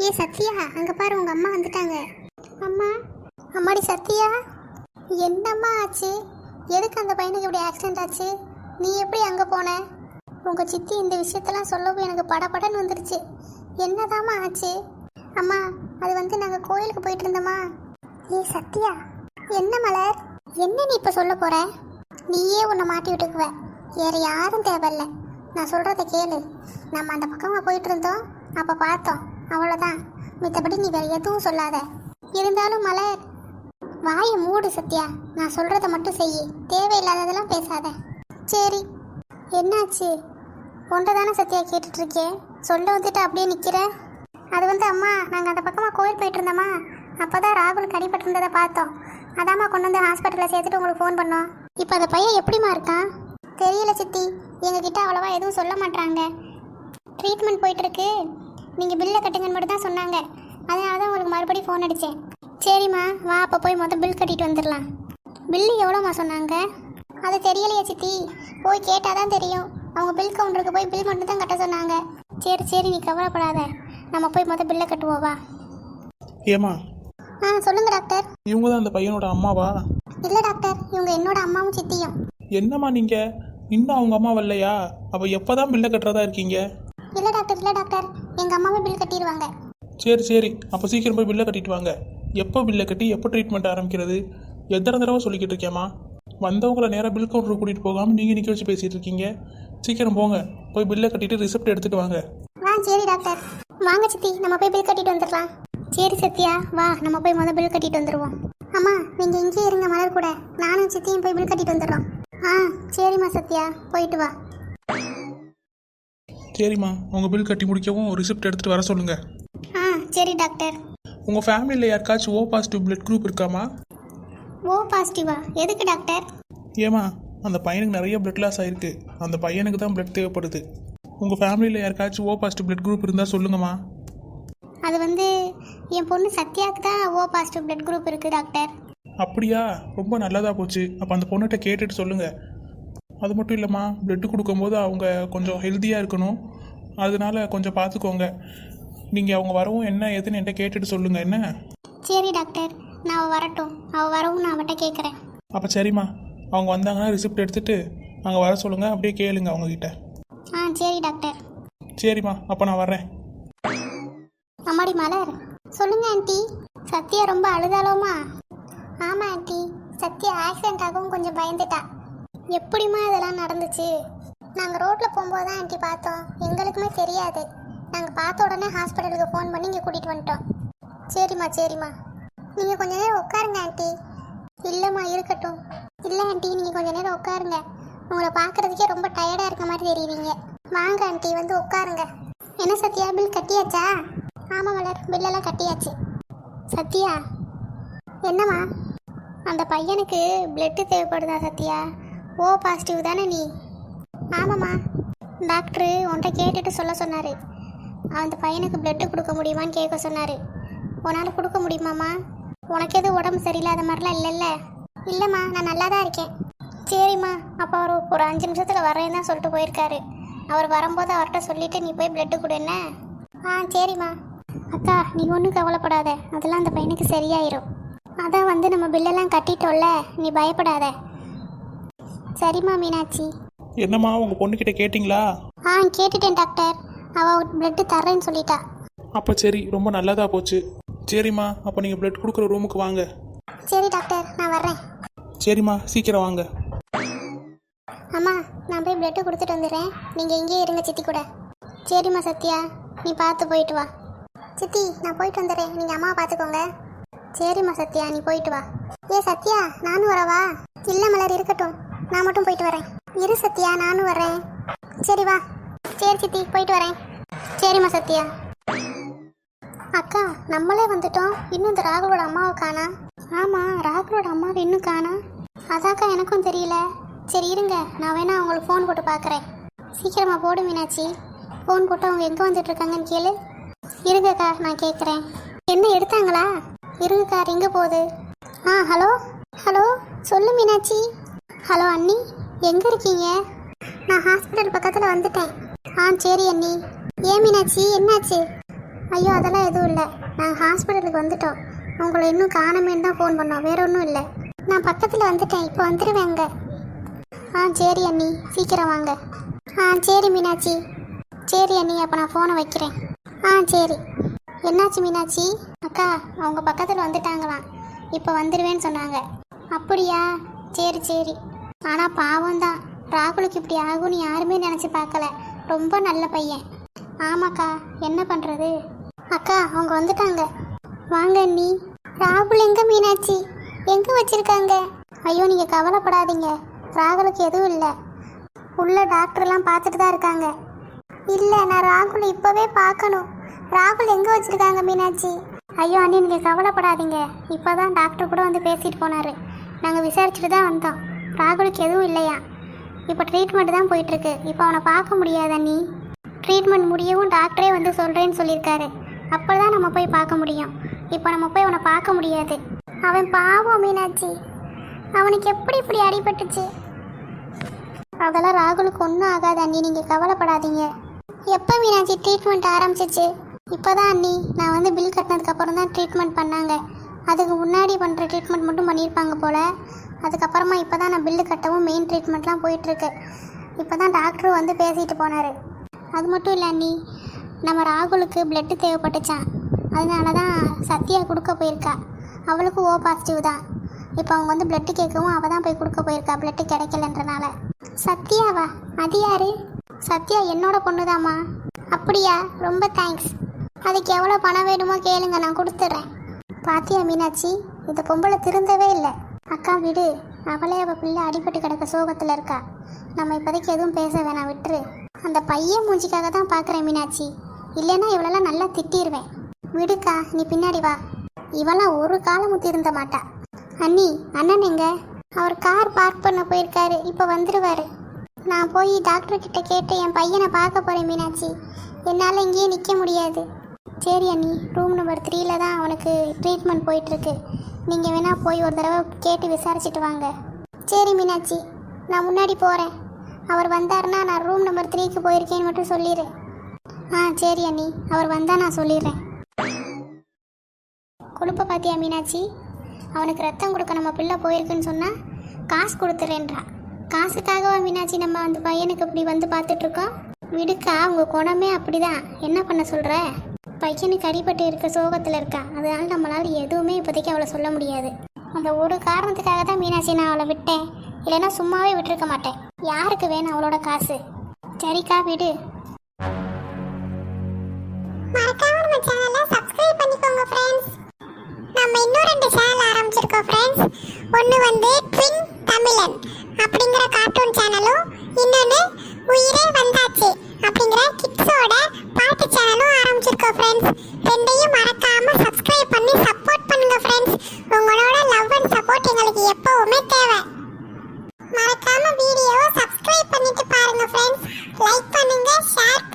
ஏ சத்யா அங்கே பாரு உங்கள் அம்மா வந்துட்டாங்க. அம்மா அம்மாடி சத்யா என்னம்மா ஆச்சு? எதுக்கு அந்த பையனுக்கு இப்படி ஆக்சிடெண்ட் ஆச்சு? நீ எப்படி அங்கே போன? உங்கள் சித்தி இந்த விஷயத்தெல்லாம் சொல்லவும் எனக்கு படபடன்னு வந்துருச்சு. என்னதாம்மா ஆச்சு? அம்மா அது வந்து நாங்கள் கோயிலுக்கு போயிட்டு இருந்தோமா? ஏ சத்யா என்ன மலர்? என்ன நீ இப்போ சொல்ல போகிற நீயே உன்னை மாட்டி விட்டுக்குவ. வேறு யாரும் தேவையில்ல. நான் சொல்கிறத கேளு. நம்ம அந்த பக்கமாக போயிட்டு இருந்தோம். அப்போ பார்த்தோம். அவ்வளோதான் மித்தபடி நீ வேறு எதுவும் சொல்லாத. இருந்தாலும் மலர் வாயை மூடு சத்யா. நான் சொல்கிறத மட்டும் செய் தேவையில்லாததெல்லாம் பேசாத. சரி. என்னாச்சு? ஒன்றை தானே சத்யா கேட்டுட்டு சொல்ல வந்துட்டு அப்படியே நிற்கிற அது வந்து அம்மா நாங்கள் அந்த பக்கமாக கோயில் போயிட்டு இருந்தோமா அப்போ தான் ராகுல் கடிப்பட்டிருந்ததை பார்த்தோம். அதாம்மா கொண்டு வந்து ஹாஸ்பிட்டலில் சேர்த்துட்டு உங்களுக்கு ஃபோன் பண்ணோம். இப்போ அந்த பையன் எப்படிம்மா இருக்கான்? தெரியல சித்தி. எங்ககிட்ட அவ்வளோவா எதுவும் சொல்ல மாட்டாங்க ட்ரீட்மெண்ட் போயிட்டுருக்கு. நீங்கள் பில்லை கட்டுங்கன்னு மட்டும் தான் சொன்னாங்க. அதனால தான் உங்களுக்கு மறுபடியும் ஃபோன் அடித்தேன் சரிம்மா வா அப்போ போய் மொதல் பில் கட்டிட்டு வந்துடலாம். பில்லு எவ்வளோம்மா சொன்னாங்க? அது தெரியலையே சித்தி. போய் கேட்டால் தான் தெரியும். அவங்க பில் கவுண்டருக்கு போய் பில் மட்டும் தான் கட்ட சொன்னாங்க. சரி சரி நீ கவலைப்படாத. நம்ம போய் மொதல் பில்லை கட்டுவோம் வா. ஏமா ஆ சொல்லுங்க டாக்டர். இவங்க தான் அந்த பையனோட அம்மாவா? இல்லை டாக்டர். இவங்க என்னோட அம்மாவும் சித்தியும். என்னம்மா நீங்க? இன்னும் அவங்க அம்மா வரலையா? அப்போ எப்போ தான் பில்லை கட்டுறதா இருக்கீங்க? இல்லை டாக்டர் இல்லை டாக்டர். எங்கள் அம்மாவே பில் கட்டிடுவாங்க. சரி சரி. அப்போ சீக்கிரம் போய் பில்லை கட்டிட்டு வாங்க. எப்போ பில்லை கட்டி எப்போ ட்ரீட்மெண்ட் ஆரம்பிக்கிறது? எத்தனை தடவை சொல்லிக்கிட்டு இருக்கேம்மா? வந்தவங்கள நேராக பில் கவுண்டர் கூட்டிகிட்டு போகாமல் நீங்கள் நிற்க வச்சு பேசிகிட்டு இருக்கீங்க. சீக்கிரம் போங்க. போய் பில்லை கட்டிட்டு ரிசிப்ட் எடுத்துகிட்டு வாங்க. ஆ சரி டாக்டர். வாங்க சித்தி நம்ம போய் பில் கட்டிட்டு வந்துடலாம். சரி சத்யா வா. நம்ம போய் முதல் பில் கட்டிட்டு வந்துடுவோம் அம்மா நீங்கள் இங்கேயே இருங்க மலர் கூட. நானும் சித்தியும் போய் பில் கட்டிட்டு வந்துடுறோம். ஆ சரிம்மா சத்யா. போயிட்டு வா. சரிம்மா. உங்கள் பில் கட்டி முடிக்கவும் ரிசிப்ட் எடுத்துகிட்டு வர சொல்லுங்கள் ஆ சரி டாக்டர். உங்கள் ஃபேமிலியில் யாருக்காச்சும் ஓ பாசிட்டிவ் பிளட் குரூப் இருக்காமா? ஓ பாசிட்டிவா எதுக்கு டாக்டர்? ஏமா அந்த பையனுக்கு நிறைய பிளட் லாஸ் ஆயிருக்கு. அந்த பையனுக்கு தான் பிளட் தேவைப்படுது. உங்கள் ஃபேமிலியில் யாருக்காச்சும் ஓ பாசிட்டிவ் பிளட் குரூப் இருந்தால் சொல்லுங்கம்மா. அது வந்து என் பொண்ணு சத்யாவுக்கு தான் ஓ பாசிட்டிவ் பிளட் குரூப் இருக்குது டாக்டர். அப்படியா? ரொம்ப நல்லதாக போச்சு. அப்போ அந்த பொண்ணுகிட்ட கேட்டுட்டு சொல்லுங்கள் அது மட்டும் இல்லைம்மா பிளட்டு கொடுக்கும்போது அவங்க கொஞ்சம் ஹெல்த்தியாக இருக்கணும். அதனால கொஞ்சம் பார்த்துக்கோங்க நீங்கள் அவங்க வரவும் என்ன ஏதுன்னு என்கிட்ட கேட்டுட்டு சொல்லுங்கள் என்ன? சரி டாக்டர். நான் வரட்டும். அவள் வரவும் நான் அவட்ட கேட்குறேன் அப்போ சரிம்மா. அவங்க வந்தாங்கன்னா ரிசிப்ட் எடுத்துகிட்டு அங்கே வர சொல்லுங்கள் அப்படியே கேளுங்க அவங்கக்கிட்ட ஆ சரி டாக்டர். சரிம்மா அப்போ நான் வர்றேன். அம்மாடி மலர் சொல்லுங்க ஆண்டி. சத்யா ரொம்ப அழுதாலோமா ஆமா ஆண்டி. சத்யா ஆக்சிடென்ட் ஆகவும் கொஞ்சம் பயந்துட்டா. எப்படிம்மா இதெல்லாம் நடந்துச்சு? நாங்கள் ரோட்டில் போகும்போது தான் ஆண்டி பார்த்தோம். எங்களுக்குமே தெரியாது. நாங்கள் பார்த்த உடனே ஹாஸ்பிட்டலுக்கு ஃபோன் பண்ணி இங்கே கூட்டிகிட்டு வந்துட்டோம். சரிம்மா சரிம்மா. நீங்கள் கொஞ்ச நேரம் உட்காருங்க ஆண்டி இல்லைம்மா இருக்கட்டும். இல்லை ஆண்டி நீங்கள் கொஞ்ச நேரம் உட்காருங்க. உங்களை பார்க்குறதுக்கே ரொம்ப டயர்டாக இருக்க மாதிரி தெரியுறீங்க. வாங்க ஆண்டி வந்து உட்காருங்க. என்ன சத்யா பில் கட்டியாச்சா? ஆமாம் மலர். பில்லெல்லாம் கட்டியாச்சு. சத்யா? என்னம்மா? அந்த பையனுக்கு பிளட்டு தேவைப்படுதா சத்யா? ஓ பாசிட்டிவ் தானே நீ? ஆமாம்மா. டாக்டரு உன்கிட்ட கேட்டுட்டு சொல்ல சொன்னார். அந்த பையனுக்கு பிளட்டு கொடுக்க முடியுமான்னு கேட்க சொன்னார். உன்னால் கொடுக்க முடியுமாம்மா? உனக்கு எதுவும் உடம்பு சரியில்லாத மாதிரிலாம் இல்லைல்ல? இல்லைம்மா நான் நல்லா தான் இருக்கேன். சரிம்மா அப்போ அவர் ஒரு அஞ்சு நிமிஷத்தில் வரேன்னு தான் சொல்லிட்டு போயிருக்காரு. அவர் வரும்போது அவர்கிட்ட சொல்லிட்டு நீ போய் பிளட்டு கொடு என்ன? ஆ சரிம்மா. அக்கா நீ ஒன்றும் கவலைப்படாத. அதெல்லாம் அந்த பையனுக்கு சரியாயிரும். அதான் வந்து நம்ம பில்லெல்லாம் கட்டிட்டோம்ல நீ பயப்படாத. சரிம்மா மீனாட்சி. என்னம்மா உங்கள் பொண்ணுக்கிட்ட கேட்டிங்களா? ஆ கேட்டுட்டேன் டாக்டர். அவள் பிளட்டு தர்றேன்னு சொல்லிட்டா. அப்போ சரி ரொம்ப நல்லதாக போச்சு. சரிம்மா அப்போ நீங்கள் பிளட் கொடுக்குற ரூமுக்கு வாங்க. சரி டாக்டர் நான் வர்றேன். சரிம்மா சீக்கிரம் வாங்க. அம்மா நான் போய் பிளட்டு கொடுத்துட்டு வந்துடுறேன். நீங்கள் இங்கேயே இருங்க சித்தி கூட. சரிம்மா சத்யா. நீ பார்த்து போயிட்டு வா. சித்தி நான் போயிட்டு வந்துடுறேன். நீங்கள் அம்மாவை பார்த்துக்கோங்க. சரிம்மா சத்யா நீ போயிட்டு வா. ஏ சத்யா நானும் வரவா? இல்லை மலர் இருக்கட்டும். நான் மட்டும் போயிட்டு வரேன். இரு சத்யா நானும் வரேன் சரி வா. சரி சித்தி போயிட்டு வரேன். சரிம்மா சத்யா. அக்கா நம்மளே வந்துட்டோம். இன்னும் இந்த ராகுலோட அம்மாவை காணா? ஆமாம் ராகுலோட அம்மாவை இன்னும் காணா? அதாக்கா எனக்கும் தெரியல. சரி இருங்க. நான் வேணா அவங்களுக்கு ஃபோன் போட்டு பார்க்குறேன் சீக்கிரமாக போடு மீனாட்சி. ஃபோன் போட்டு அவங்க எங்கே வந்துட்டு இருக்காங்கன்னு கேளு. இருங்கக்கா நான் கேட்குறேன் என்ன எடுத்தாங்களா? இருங்கக்கா ரிங்க போகுது? ஆ ஹலோ? ஹலோ? சொல்லு மீனாட்சி. ஹலோ அண்ணி. எங்கே இருக்கீங்க? நான் ஹாஸ்பிட்டல் பக்கத்தில் வந்துட்டேன். ஆ சரி அண்ணி. ஏன் மீனாட்சி? என்னாச்சு? ஐயோ அதெல்லாம் எதுவும் இல்லை. நாங்கள் ஹாஸ்பிட்டலுக்கு வந்துட்டோம். உங்களை இன்னும் காணமேன்னு தான் ஃபோன் பண்ணோம். வேற ஒன்றும் இல்லை. நான் பக்கத்தில் வந்துட்டேன். இப்போ வந்துடுவேங்க ஆ சரி அண்ணி. சீக்கிரம் வாங்க. ஆ சரி மீனாட்சி. சரி அண்ணி அப்போ நான் ஃபோனை வைக்கிறேன். ஆ சரி. என்னாச்சு மீனாட்சி? அக்கா அவங்க பக்கத்தில் வந்துட்டாங்களாம். இப்போ வந்துடுவேன்னு சொன்னாங்க. அப்படியா? சரி சரி. ஆனால் பாவம் தான் ராகுலுக்கு இப்படி ஆகும்னு யாருமே நினச்சி பார்க்கல. ரொம்ப நல்ல பையன். ஆமாக்கா என்ன பண்ணுறது அக்கா அவங்க வந்துட்டாங்க. வாங்க அண்ணி. ராகுல் எங்கே மீனாட்சி? எங்கே வச்சிருக்காங்க? ஐயோ நீங்கள் கவலைப்படாதீங்க. ராகுலுக்கு எதுவும் இல்லை. உள்ள டாக்டர்லாம் பார்த்துட்டு தான் இருக்காங்க. இல்லை நான் ராகுல் இப்போவே பார்க்கணும். ராகுல் எங்கே வச்சுருக்காங்க மீனாட்சி? ஐயோ அண்ணி நீங்கள் கவலைப்படாதீங்க. இப்போ தான் டாக்டர் கூட வந்து பேசிட்டு போனார். நாங்கள் விசாரிச்சுட்டு தான் வந்தோம். ராகுலுக்கு எதுவும் இல்லையா? இப்போ ட்ரீட்மெண்ட் தான் போயிட்டுருக்கு. இப்போ அவனை பார்க்க முடியாது அண்ணி ட்ரீட்மெண்ட் முடியவும் டாக்டரே வந்து சொல்கிறேன்னு சொல்லியிருக்காரு. அப்போ தான் நம்ம போய் பார்க்க முடியும். இப்போ நம்ம போய் அவனை பார்க்க முடியாது. அவன் பாவம் மீனாட்சி. அவனுக்கு எப்படி இப்படி அடிபட்டுச்சு? அதெல்லாம் ராகுலுக்கு ஒன்றும் ஆகாது அண்ணி. நீங்கள் கவலைப்படாதீங்க. எப்போ மீனாட்சி ட்ரீட்மெண்ட் ஆரம்பிச்சிச்சு? இப்போ தான் அண்ணி. நான் வந்து பில் கட்டினதுக்கப்புறம் தான் ட்ரீட்மெண்ட் பண்ணாங்க. அதுக்கு முன்னாடி பண்ணுற ட்ரீட்மெண்ட் மட்டும் பண்ணியிருப்பாங்க போல். அதுக்கப்புறமா இப்போ தான் நான் பில்லு கட்டவும் மெயின் ட்ரீட்மெண்ட்லாம் போயிட்டுருக்கு. இப்போ தான் டாக்டர் வந்து பேசிட்டு போனார். அது மட்டும் இல்லை அண்ணி நம்ம ராகுலுக்கு பிளட்டு தேவைப்பட்டுச்சான் அதனால தான் சத்யா கொடுக்க போயிருக்கா. அவளுக்கு ஓ பாசிட்டிவ் தான். இப்போ அவங்க வந்து பிளட்டு கேட்கவும் அவள் தான் போய் கொடுக்க போயிருக்கா பிளட்டு கிடைக்கலன்றனால. சத்யாவா? அது யாரு? சத்யா என்னோட பொண்ணுதாம்மா. அப்படியா? ரொம்ப தேங்க்ஸ் அதுக்கு எவ்வளோ பணம் வேணுமோ கேளுங்க நான் கொடுத்துட்றேன் பாத்தியா மீனாட்சி இந்த பொம்பளை திருந்தவே இல்லை. அக்கா விடு. அவளே அவள் பிள்ளை அடிபட்டு கிடக்க சோகத்தில் இருக்கா. நம்ம இப்போதைக்கு எதுவும் பேச வேணாம் விட்டுரு. அந்த பையன் மூஞ்சிக்காக தான் பார்க்குறேன் மீனாட்சி. இல்லைன்னா இவளெல்லாம் நல்லா திட்டிடுவேன் விடுக்கா நீ பின்னாடி வா. இவெல்லாம் ஒரு காலம் திருந்த மாட்டா. அண்ணி அண்ணன் எங்க? அவர் கார் பார்க் பண்ண போயிருக்காரு. இப்போ வந்துடுவாரு நான் போய் டாக்டர் கிட்ட கேட்டு என் பையனை பார்க்க போறேன் மீனாட்சி. என்னால் இங்கேயே நிற்க முடியாது. சரி அண்ணி ரூம் நம்பர் த்ரீல தான் அவனுக்கு ட்ரீட்மெண்ட் போயிட்டுருக்கு. நீங்கள் வேணால் போய் ஒரு தடவை கேட்டு விசாரிச்சுட்டு வாங்க. சரி மீனாட்சி நான் முன்னாடி போகிறேன் அவர் வந்தாருன்னா நான் ரூம் நம்பர் த்ரீக்கு போயிருக்கேன்னு மட்டும் சொல்லிடு ஆ சரி அண்ணி அவர் வந்தால் நான் சொல்லிடுறேன் கொழுப்ப பாத்தியா மீனாட்சி? அவனுக்கு ரத்தம் கொடுக்க நம்ம பிள்ளை போயிருக்குன்னு சொன்னால் காசு கொடுத்துறேன்றா. காசுக்காகவா மீனாட்சி நம்ம அந்த பையனுக்கு இப்படி வந்து பார்த்துட்ருக்கோம் விடுக்கா உங்கள் குணமே அப்படிதான். என்ன பண்ண சொல்கிற பையனுக்கு அடிபட்டு இருக்க சோகத்தில் இருக்கா? அதனால் நம்மளால் எதுவுமே இப்போதைக்கு அவளை சொல்ல முடியாது. அந்த ஒரு காரணத்துக்காக தான் மீனாட்சி நான் அவளை விட்டேன். இல்லைன்னா சும்மாவே விட்டுருக்க மாட்டேன். யாருக்கு வேணும் அவளோட காசு? சரிக்கா விடு. பண்ணிக்கோங்க ஃப்ரெண்ட்ஸ் நம்ம இன்னும் ரெண்டு சேனல் ஆரம்பிச்சிருக்கோம் ஃப்ரெண்ட்ஸ் ஒன்று வந்து ட்வின் தமிழன் அப்படிங்கிற கார்ட்டூன் சேனலும் இன்னொன்று ஷேர்